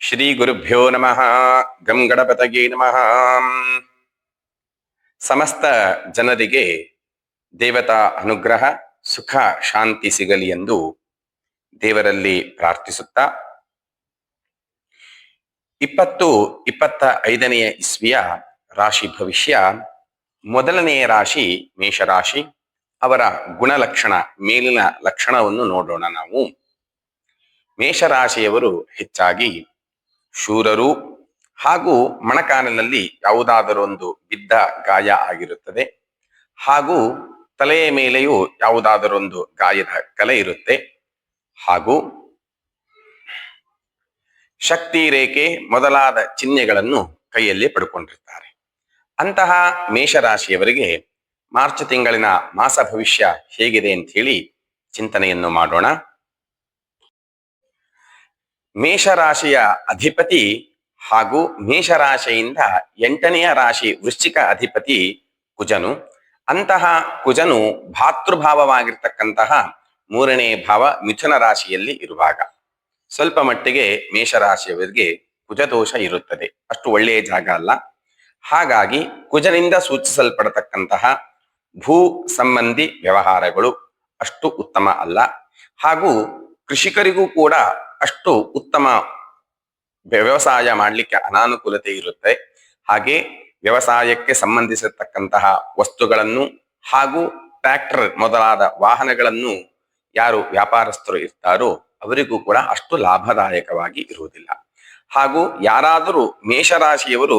ಶ್ರೀ ಗುರುಭ್ಯೋ ನಮಃ. ಗಂ ಗಣಪತಗೆ ನಮಃ. ಸಮಸ್ತ ಜನರಿಗೆ ದೇವತಾ ಅನುಗ್ರಹ, ಸುಖ, ಶಾಂತಿ ಸಿಗಲಿ ಎಂದು ದೇವರಲ್ಲಿ ಪ್ರಾರ್ಥಿಸುತ್ತಾ, ಇಪ್ಪತ್ತು ಇಪ್ಪತ್ತ ಐದನೆಯ ಇಸ್ವಿಯ ರಾಶಿ ಭವಿಷ್ಯ, ಮೊದಲನೆಯ ರಾಶಿ ಮೇಷರಾಶಿ, ಅವರ ಗುಣಲಕ್ಷಣ, ಮೇಲಿನ ಲಕ್ಷಣವನ್ನು ನೋಡೋಣ ನಾವು. ಮೇಷರಾಶಿಯವರು ಹೆಚ್ಚಾಗಿ ಶೂರರು ಹಾಗೂ ಮೊಣಕಾಲಿನಲ್ಲಿ ಯಾವುದಾದರೊಂದು ಬಿದ್ದ ಗಾಯ ಆಗಿರುತ್ತದೆ. ಹಾಗೂ ತಲೆಯ ಮೇಲೆಯೂ ಯಾವುದಾದರೊಂದು ಗಾಯದ ಕಲೆ ಇರುತ್ತೆ. ಹಾಗೂ ಶಕ್ತಿ ರೇಖೆ ಮೊದಲಾದ ಚಿಹ್ನೆಗಳನ್ನು ಕೈಯಲ್ಲಿ ಪಡ್ಕೊಂಡಿರ್ತಾರೆ. ಅಂತಹ ಮೇಷರಾಶಿಯವರಿಗೆ ಮಾರ್ಚ್ ತಿಂಗಳಿನ ಮಾಸ ಭವಿಷ್ಯ ಹೇಗಿದೆ ಅಂತ ಹೇಳಿ ಚಿಂತನೆಯನ್ನು ಮಾಡೋಣ. ಮೇಷರಾಶಿಯ ಅಧಿಪತಿ ಹಾಗೂ ಮೇಷರಾಶಿಯಿಂದ ಎಂಟನೆಯ ರಾಶಿ ವೃಶ್ಚಿಕ ಅಧಿಪತಿ ಕುಜನು. ಅಂತಹ ಕುಜನು ಭಾತೃಭಾವವಾಗಿರ್ತಕ್ಕಂತಹ ಮೂರನೇ ಭಾವ ಮಿಥುನ ರಾಶಿಯಲ್ಲಿ ಇರುವಾಗ. ಸ್ವಲ್ಪ ಮಟ್ಟಿಗೆ ಮೇಷರಾಶಿಯವರಿಗೆ ಕುಜದೋಷ ಇರುತ್ತದೆ. ಅಷ್ಟು ಒಳ್ಳೆಯ ಜಾಗ ಅಲ್ಲ. ಹಾಗಾಗಿ ಕುಜನಿಂದ ಸೂಚಿಸಲ್ಪಡತಕ್ಕಂತಹ ಭೂ ಸಂಬಂಧಿ ವ್ಯವಹಾರಗಳು ಅಷ್ಟು ಉತ್ತಮ ಅಲ್ಲ. ಹಾಗೂ ಕೃಷಿಕರಿಗೂ ಕೂಡ ಅಷ್ಟು ಉತ್ತಮ ವ್ಯವಸಾಯ ಮಾಡಲಿಕ್ಕೆ ಅನಾನುಕೂಲತೆ ಇರುತ್ತೆ. ಹಾಗೆ ವ್ಯವಸಾಯಕ್ಕೆ ಸಂಬಂಧಿಸಿರ್ತಕ್ಕಂತಹ ವಸ್ತುಗಳನ್ನು ಹಾಗೂ ಟ್ರ್ಯಾಕ್ಟರ್ ಮೊದಲಾದ ವಾಹನಗಳನ್ನು ಯಾರು ವ್ಯಾಪಾರಸ್ಥರು ಇರ್ತಾರೋ ಅವರಿಗೂ ಕೂಡ ಅಷ್ಟು ಲಾಭದಾಯಕವಾಗಿ ಇರುವುದಿಲ್ಲ. ಹಾಗೂ ಯಾರಾದರೂ ಮೇಷರಾಶಿಯವರು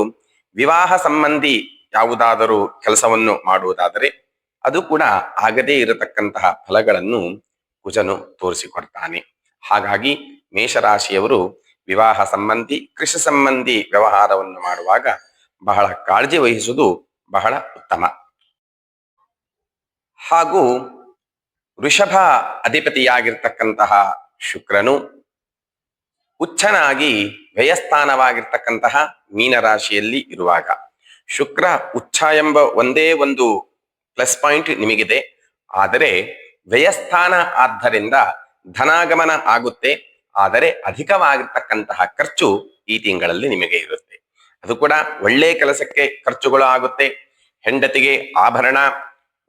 ವಿವಾಹ ಸಂಬಂಧಿ ಯಾವುದಾದರೂ ಕೆಲಸವನ್ನು ಮಾಡುವುದಾದರೆ ಅದು ಕೂಡ ಆಗದೇ ಇರತಕ್ಕಂತಹ ಫಲಗಳನ್ನು ಕುಜನು ತೋರಿಸಿಕೊಡ್ತಾನೆ. ಹಾಗಾಗಿ ಮೇಷರಾಶಿಯವರು ವಿವಾಹ ಸಂಬಂಧಿ, ಕೃಷಿ ಸಂಬಂಧಿ ವ್ಯವಹಾರವನ್ನು ಮಾಡುವಾಗ ಬಹಳ ಕಾಳಜಿ ವಹಿಸುವುದು ಬಹಳ ಉತ್ತಮ. ಹಾಗೂ ವೃಷಭ ಅಧಿಪತಿಯಾಗಿರ್ತಕ್ಕಂತಹ ಶುಕ್ರನು ಉಚ್ಚನಾಗಿ ವ್ಯಯಸ್ಥಾನವಾಗಿರ್ತಕ್ಕಂತಹ ಮೀನರಾಶಿಯಲ್ಲಿ ಇರುವಾಗ ಶುಕ್ರ ಉಚ್ಛ ಎಂಬ ಒಂದೇ ಒಂದು ಪ್ಲಸ್ ಪಾಯಿಂಟ್ ನಿಮಗಿದೆ. ಆದರೆ ವ್ಯಯಸ್ಥಾನ ಆದ್ದರಿಂದ ಧನಾಗಮನ ಆಗುತ್ತೆ. ಆದರೆ ಅಧಿಕವಾಗಿರ್ತಕ್ಕಂತಹ ಖರ್ಚು ಈ ತಿಂಗಳಲ್ಲಿ ನಿಮಗೆ ಇರುತ್ತೆ. ಅದು ಕೂಡ ಒಳ್ಳೆ ಕೆಲಸಕ್ಕೆ ಖರ್ಚುಗಳು ಆಗುತ್ತೆ. ಹೆಂಡತಿಗೆ ಆಭರಣ,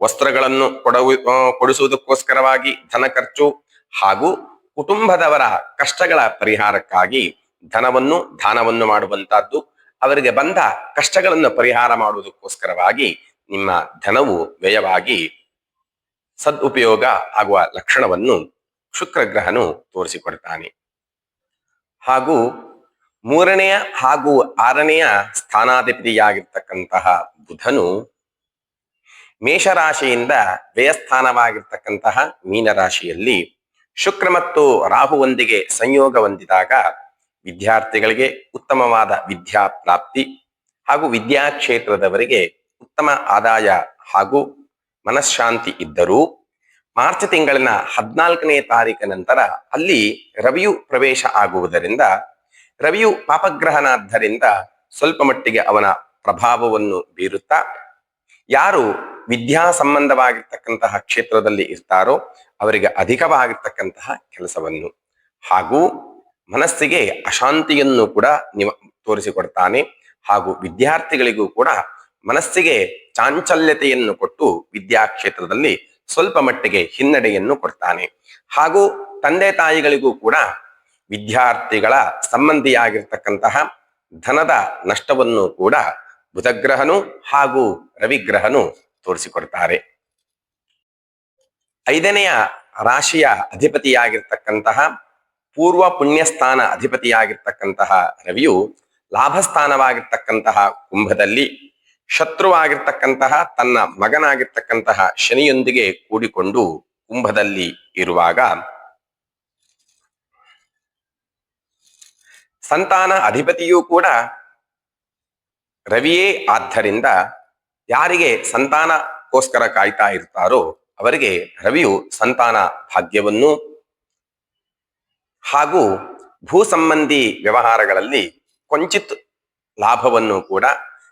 ವಸ್ತ್ರಗಳನ್ನು ಕೊಡವು ಕೊಡಿಸುವುದಕ್ಕೋಸ್ಕರವಾಗಿ ಧನ ಖರ್ಚು ಹಾಗೂ ಕುಟುಂಬದವರ ಕಷ್ಟಗಳ ಪರಿಹಾರಕ್ಕಾಗಿ ಧನವನ್ನು, ದಾನವನ್ನು ಮಾಡುವಂತಹದ್ದು, ಅವರಿಗೆ ಬಂದ ಕಷ್ಟಗಳನ್ನು ಪರಿಹಾರ ಮಾಡುವುದಕ್ಕೋಸ್ಕರವಾಗಿ ನಿಮ್ಮ ಧನವು ವ್ಯಯವಾಗಿ ಸದುಪಯೋಗ ಆಗುವ ಲಕ್ಷಣವನ್ನು ಶುಕ್ರ ಗ್ರಹನು ತೋರಿಸಿಕೊಡ್ತಾನೆ. ಹಾಗೂ ಮೂರನೆಯ ಹಾಗೂ ಆರನೆಯ ಸ್ಥಾನಾಧಿಪತಿಯಾಗಿರ್ತಕ್ಕಂತಹ ಬುಧನು ಮೇಷರಾಶಿಯಿಂದ ವ್ಯಯಸ್ಥಾನವಾಗಿರ್ತಕ್ಕಂತಹ ಮೀನರಾಶಿಯಲ್ಲಿ ಶುಕ್ರ ಮತ್ತು ರಾಹುವೊಂದಿಗೆ ಸಂಯೋಗ ಹೊಂದಿದಾಗ ವಿದ್ಯಾರ್ಥಿಗಳಿಗೆ ಉತ್ತಮವಾದ ವಿದ್ಯಾ ಪ್ರಾಪ್ತಿ ಹಾಗೂ ವಿದ್ಯಾ ಕ್ಷೇತ್ರದವರಿಗೆ ಉತ್ತಮ ಆದಾಯ ಹಾಗೂ ಮನಃಶಾಂತಿ ಇದ್ದರೂ ಮಾರ್ಚ್ ತಿಂಗಳಿನ ಹದಿನಾಲ್ಕನೇ ತಾರೀಖ ನಂತರ ಅಲ್ಲಿ ರವಿಯು ಪ್ರವೇಶ ಆಗುವುದರಿಂದ, ರವಿಯು ಪಾಪಗ್ರಹನಾದ್ದರಿಂದ ಸ್ವಲ್ಪ ಮಟ್ಟಿಗೆ ಅವನ ಪ್ರಭಾವವನ್ನು ಬೀರುತ್ತಾ, ಯಾರು ವಿದ್ಯಾ ಸಂಬಂಧವಾಗಿರ್ತಕ್ಕಂತಹ ಕ್ಷೇತ್ರದಲ್ಲಿ ಇರ್ತಾರೋ ಅವರಿಗೆ ಅಧಿಕವಾಗಿರ್ತಕ್ಕಂತಹ ಕೆಲಸವನ್ನು ಹಾಗೂ ಮನಸ್ಸಿಗೆ ಅಶಾಂತಿಯನ್ನು ಕೂಡ ನಿವ, ತೋರಿಸಿಕೊಡ್ತಾನೆ ಹಾಗೂ ವಿದ್ಯಾರ್ಥಿಗಳಿಗೂ ಕೂಡ ಮನಸ್ಸಿಗೆ ಚಾಂಚಲ್ಯತೆಯನ್ನು ಕೊಟ್ಟು ವಿದ್ಯಾ ಕ್ಷೇತ್ರದಲ್ಲಿ ಸ್ವಲ್ಪ ಮಟ್ಟಿಗೆ ಹಿನ್ನಡೆಯನ್ನು ಕೊಡ್ತಾನೆ. ಹಾಗೂ ತಂದೆ ತಾಯಿಗಳಿಗೂ ಕೂಡ ವಿದ್ಯಾರ್ಥಿಗಳ ಸಂಬಂಧಿಯಾಗಿರ್ತಕ್ಕಂತಹ ಧನದ ನಷ್ಟವನ್ನು ಕೂಡ ಬುಧಗ್ರಹನು ಹಾಗೂ ರವಿಗ್ರಹನು ತೋರಿಸಿಕೊಡ್ತಾರೆ. ಐದನೆಯ ರಾಶಿಯ ಅಧಿಪತಿಯಾಗಿರ್ತಕ್ಕಂತಹ ಪೂರ್ವ ಪುಣ್ಯಸ್ಥಾನ ಅಧಿಪತಿಯಾಗಿರ್ತಕ್ಕಂತಹ ರವಿಯು ಲಾಭಸ್ಥಾನವಾಗಿರ್ತಕ್ಕಂತಹ ಕುಂಭದಲ್ಲಿ ಶತ್ರುವಾಗಿರ್ತಕ್ಕಂತಹ, ತನ್ನ ಮಗನಾಗಿರ್ತಕ್ಕಂತಹ ಶನಿಯೊಂದಿಗೆ ಕೂಡಿಕೊಂಡು ಕುಂಭದಲ್ಲಿ ಇರುವಾಗ ಸಂತಾನ ಅಧಿಪತಿಯೂ ಕೂಡ ರವಿಯೇ ಆದ್ದರಿಂದ ಯಾರಿಗೆ ಸಂತಾನಕ್ಕೋಸ್ಕರ ಕಾಯ್ತಾ ಇರ್ತಾರೋ ಅವರಿಗೆ ರವಿಯು ಸಂತಾನ ಭಾಗ್ಯವನ್ನು ಹಾಗೂ ಭೂ ಸಂಬಂಧಿ ವ್ಯವಹಾರಗಳಲ್ಲಿ ಕೊಂಚಿತ್ ಲಾಭವನ್ನು ಕೂಡ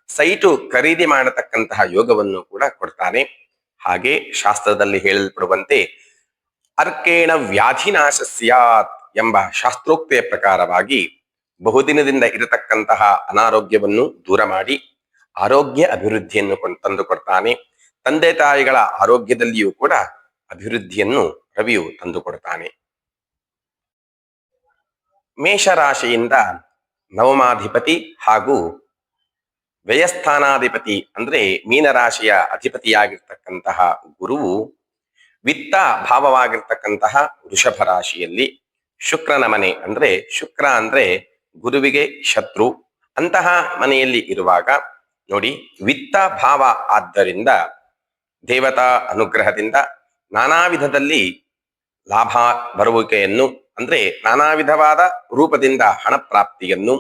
ಸೈಟು ಖರೀದಿ ಮಾಡತಕ್ಕಂತಹ ಯೋಗವನ್ನು ಕೂಡ ಕೊಡ್ತಾನೆ. ಹಾಗೆ ಶಾಸ್ತ್ರದಲ್ಲಿ ಹೇಳಲ್ಪಡುವಂತೆ, ಅರ್ಕೇಣ ವ್ಯಾಧಿನಾಶ ಸ್ಯಾತ್ ಎಂಬ ಶಾಸ್ತ್ರೋಕ್ತಿಯ ಪ್ರಕಾರವಾಗಿ ಬಹುದಿನದಿಂದ ಇರತಕ್ಕಂತಹ ಅನಾರೋಗ್ಯವನ್ನು ದೂರ ಮಾಡಿ ಆರೋಗ್ಯ ಅಭಿವೃದ್ಧಿಯನ್ನು ತಂದು ತಂದುಕೊಡ್ತಾನೆ ತಂದೆ ತಾಯಿಗಳ ಆರೋಗ್ಯದಲ್ಲಿಯೂ ಕೂಡ ಅಭಿವೃದ್ಧಿಯನ್ನು ರವಿಯು ತಂದುಕೊಡ್ತಾನೆ ಮೇಷರಾಶಿಯಿಂದ ನವಮಾಧಿಪತಿ ಹಾಗೂ ವ್ಯಯಸ್ಥಾನಾಧಿಪತಿ ಅಂದ್ರೆ ಮೀನರಾಶಿಯ ಅಧಿಪತಿಯಾಗಿರ್ತಕ್ಕಂತಹ ಗುರುವು ವಿತ್ತ ಭಾವವಾಗಿರ್ತಕ್ಕಂತಹ ವೃಷಭ ರಾಶಿಯಲ್ಲಿ ಶುಕ್ರನ ಮನೆ ಅಂದ್ರೆ ಶುಕ್ರ ಅಂದ್ರೆ ಗುರುವಿಗೆ ಶತ್ರು ಅಂತಹ ಮನೆಯಲ್ಲಿ ಇರುವಾಗ ನೋಡಿ ವಿತ್ತ ಭಾವ ಆದ್ದರಿಂದ ದೇವತಾ ಅನುಗ್ರಹದಿಂದ ನಾನಾ ವಿಧದಲ್ಲಿ ಲಾಭ ಬರುವಿಕೆಯನ್ನು ಅಂದ್ರೆ ನಾನಾ ವಿಧವಾದ ರೂಪದಿಂದ ಹಣ ಪ್ರಾಪ್ತಿಯನ್ನು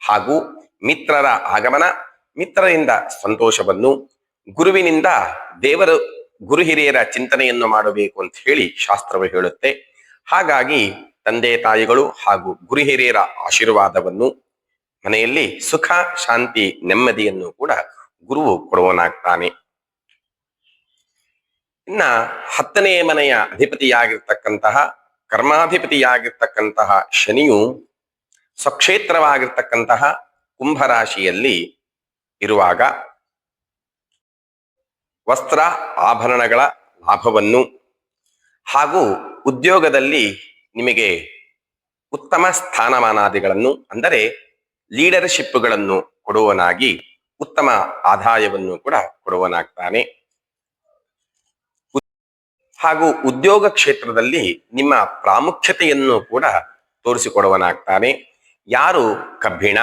ಹಾಗೂ ಮಿತ್ರರ ಆಗಮನ ಮಿತ್ರರಿಂದ ಸಂತೋಷವನ್ನು, ಗುರುವಿನಿಂದ ದೇವರು ಗುರು ಹಿರಿಯರ ಚಿಂತನೆಯನ್ನು ಮಾಡಬೇಕು ಅಂತ ಹೇಳಿ ಶಾಸ್ತ್ರವು ಹೇಳುತ್ತೆ. ಹಾಗಾಗಿ ತಂದೆ ತಾಯಿಗಳು ಹಾಗೂ ಗುರು ಹಿರಿಯರ ಆಶೀರ್ವಾದವನ್ನು, ಮನೆಯಲ್ಲಿ ಸುಖ, ಶಾಂತಿ, ನೆಮ್ಮದಿಯನ್ನು ಕೂಡ ಗುರುವು ಕೊಡುವನಾಗ್ತಾನೆ ಇನ್ನ ಹತ್ತನೆಯ ಮನೆಯ ಅಧಿಪತಿಯಾಗಿರ್ತಕ್ಕಂತಹ, ಕರ್ಮಾಧಿಪತಿಯಾಗಿರ್ತಕ್ಕಂತಹ ಶನಿಯು ಸ್ವಕ್ಷೇತ್ರವಾಗಿರ್ತಕ್ಕಂತಹ ಕುಂಭರಾಶಿಯಲ್ಲಿ ಇರುವಾಗ ವಸ್ತ್ರ ಆಭರಣಗಳ ಲಾಭವನ್ನು ಹಾಗೂ ಉದ್ಯೋಗದಲ್ಲಿ ನಿಮಗೆ ಉತ್ತಮ ಸ್ಥಾನಮಾನಾದಿಗಳನ್ನು, ಅಂದರೆ ಲೀಡರ್ಶಿಪ್ಗಳನ್ನು ಕೊಡುವನಾಗಿ ಉತ್ತಮ ಆದಾಯವನ್ನು ಕೂಡ ಕೊಡುವನಾಗ್ತಾನೆ. ಹಾಗೂ ಉದ್ಯೋಗ ಕ್ಷೇತ್ರದಲ್ಲಿ ನಿಮ್ಮ ಪ್ರಾಮುಖ್ಯತೆಯನ್ನು ಕೂಡ ತೋರಿಸಿಕೊಡುವನಾಗ್ತಾನೆ. ಯಾರು ಕಬ್ಬಿಣ,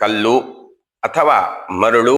ಕಲ್ಲು ಅಥವಾ ಮರಳು